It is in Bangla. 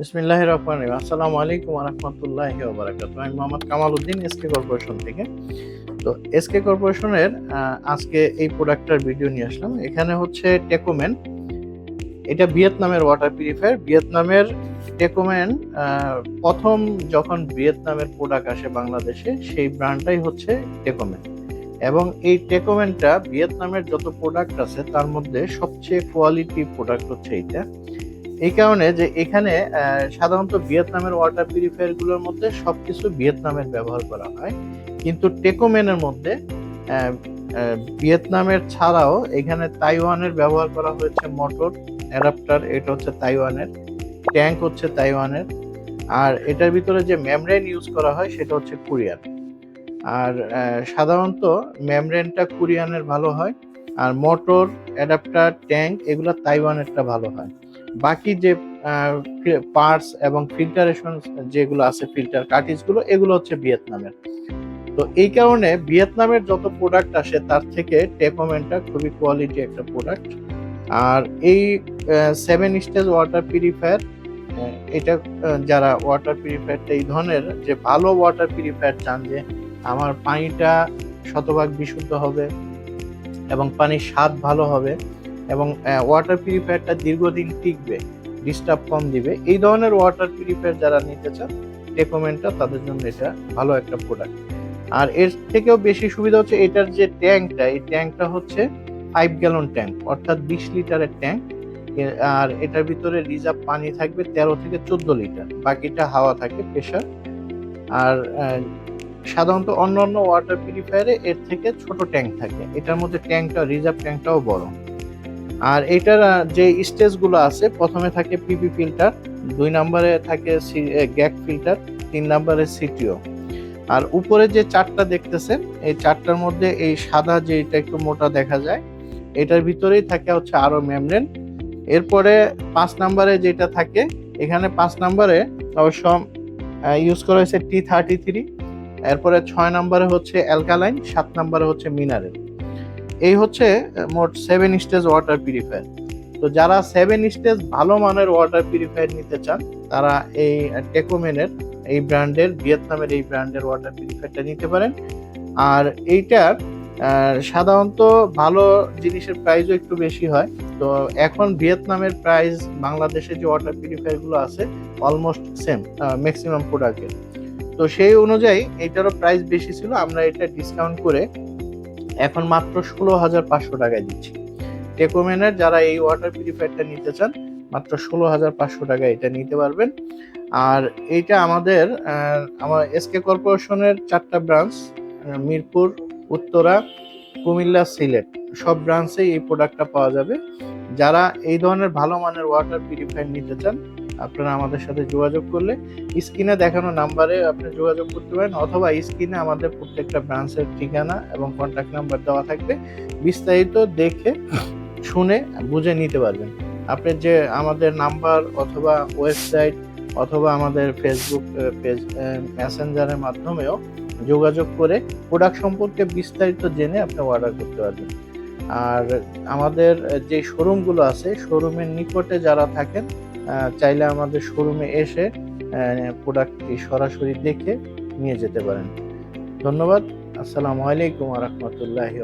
বিসমিল্লাহ রহমান রহিম। আসসালামু আলাইকুম রহমতুল্লাহ বারাকাত আমি মোহাম্মদ কামাল উদ্দিন এসকে কর্পোরেশন থেকে। তো এসকে কর্পোরেশনের আজকে এই প্রোডাক্টটার ভিডিও নিয়ে আসলাম। এখানে হচ্ছে টেকোমেন এটা ভিয়েতনামের ওয়াটার পিউরিফায়ার ভিয়েতনামের টেকোমেন প্রথম যখন ভিয়েতনামের প্রোডাক্ট আসে বাংলাদেশে, সেই ব্র্যান্ডটাই হচ্ছে টেকোমেন এবং এই টেকোমেনটা ভিয়েতনামের যত প্রোডাক্ট আছে, তার মধ্যে সবচেয়ে কোয়ালিটি প্রোডাক্ট হচ্ছে এইটা। এই কারণে যে এখানে সাধারণত ভিয়েতনামের ওয়াটার পিউরিফায়ারগুলোর মধ্যে সবকিছু ভিয়েতনামের ব্যবহার করা হয়। কিন্তু টেকোমেনের মধ্যে ভিয়েতনামের ছাড়াও এখানে তাইওয়ানের ব্যবহার করা হয়েছে মোটর, অ্যাডাপ্টার, এটা হচ্ছে তাইওয়ানের, ট্যাঙ্ক হচ্ছে তাইওয়ানের, আর এটার ভিতরে যে মেমব্রেন ইউজ করা হয় সেটা হচ্ছে কোরিয়ান। আর সাধারণত মেমব্রেনটা কোরিয়ানের ভালো হয়, আর মোটর, অ্যাডাপ্টার, ট্যাঙ্ক, এগুলো তাইওয়ানেরটা ভালো হয়। বাকি যে পার্টস এবং ফিল্টারেশন যেগুলো আছে ফিল্টার কার্টিজগুলো এগুলো হচ্ছে ভিয়েতনামের। তো এই কারণে ভিয়েতনামের যত প্রোডাক্ট আসে, তার থেকে টেকোমেনটা খুবই কোয়ালিটি একটা প্রোডাক্ট আর এই সেভেন স্টেজ ওয়াটার পিউরিফায়ার এটা যারা ওয়াটার পিউরিফায়ারটা এই ধরনের, যে ভালো ওয়াটার পিউরিফায়ার চান যে, আমার পানিটা শতভাগ বিশুদ্ধ হবে এবং পানির স্বাদ ভালো হবে এবং ওয়াটার পিউরিফায়ারটা দীর্ঘদিন টিকবে ডিস্টার্ব কম দিবে। এই ধরনের ওয়াটার পিউরিফায়ার যারা নিতে চান টেকোমেনটা তাদের জন্য এটা ভালো একটা প্রোডাক্ট আর এর থেকেও বেশি সুবিধা হচ্ছে এটার যে ট্যাঙ্কটা, এই ট্যাঙ্কটা হচ্ছে ফাইভ গ্যালন ট্যাঙ্ক অর্থাৎ বিশ লিটারের ট্যাঙ্ক আর এটার ভিতরে রিজার্ভ পানি থাকবে তেরো থেকে চোদ্দ লিটার, বাকিটা হাওয়া থাকে প্রেশার আর সাধারণত অন্য অন্য ওয়াটার পিউরিফায়ারে এর থেকে ছোট ট্যাঙ্ক থাকে। এটার মধ্যে ট্যাঙ্কটা রিজার্ভ ট্যাঙ্কটাও বড়। আর এটার যে স্টেজগুলো আছে, প্রথমে থাকে পিপি ফিল্টার দুই নম্বরে থাকে গ্যাক ফিল্টার তিন নম্বরে সিটিও আর উপরে যে চারটা দেখতেছেন, এই চারটার মধ্যে এই সাদা যে এটা একটু মোটা দেখা যায়, এটার ভিতরেই থাকে হচ্ছে আরও মেমব্রেন এরপরে পাঁচ নম্বরে যেটা থাকে, এখানে পাঁচ নম্বরে অবশ্য ইউজ করা হয়েছে টি থার্টি থ্রি এরপরে ছয় নম্বরে হচ্ছে অ্যালকালাইন সাত নম্বরে হচ্ছে মিনারেল এই হচ্ছে মোট সেভেন স্টেজ ওয়াটার পিউরিফায়ার তো যারা সেভেন স্টেজ ভালো মানের ওয়াটার পিউরিফায়ার নিতে চান, তারা এই টেকোমেনের এই ব্র্যান্ডের ভিয়েতনামের এই ব্র্যান্ডের ওয়াটার পিউরিফায়ারটা নিতে পারেন। আর এইটার সাধারণত ভালো জিনিসের প্রাইসও একটু বেশি হয়। তো এখন ভিয়েতনামের প্রাইস বাংলাদেশে যে ওয়াটার পিউরিফায়ারগুলো আছে অলমোস্ট সেম ম্যাক্সিমাম প্রোডাক্টের তো সেই অনুযায়ী এটারও প্রাইস বেশি ছিল, আমরা এটা ডিসকাউন্ট করে এখন মাত্র ষোলো হাজার পাঁচশো টাকায় দিচ্ছি। টেকোমেনের যারা এই ওয়াটার পিউরিফায়ারটা নিতে চান, মাত্র ষোলো হাজার পাঁচশো টাকায় এটা নিতে পারবেন। আর এইটা আমাদের আমার এসকে কর্পোরেশনের চারটা ব্রাঞ্চ মিরপুর, উত্তরা, কুমিল্লা, সিলেট। সব ব্রাঞ্চে এই প্রোডাক্টটা পাওয়া যাবে। যারা এই ধরনের ভালো মানের ওয়াটার পিউরিফায়ার নিতে চান আপনারা আমাদের সাথে যোগাযোগ করলে স্ক্রিনে দেখানো নাম্বারে আপনি যোগাযোগ করতে পারেন অথবা স্ক্রিনে আমাদের প্রত্যেকটা ব্রাঞ্চের ঠিকানা এবং কন্ট্যাক্ট নাম্বার দেওয়া থাকবে বিস্তারিত দেখে শুনে বুঝে নিতে পারবেন। আপনি যে আমাদের নাম্বার অথবা ওয়েবসাইট অথবা আমাদের ফেসবুক পেজ মেসেঞ্জারের মাধ্যমেও যোগাযোগ করে প্রোডাক্ট সম্পর্কে বিস্তারিত জেনে আপনি অর্ডার করতে পারবেন। আর আমাদের যে শোরুমগুলো আছে শোরুমের নিকটে যারা থাকেন চাইলে আমাদের শোরুমে এসে প্রোডাক্টটি সরাসরি দেখে নিয়ে যেতে পারেন। ধন্যবাদ। আসসালামু আলাইকুম রহমতুল্লাহি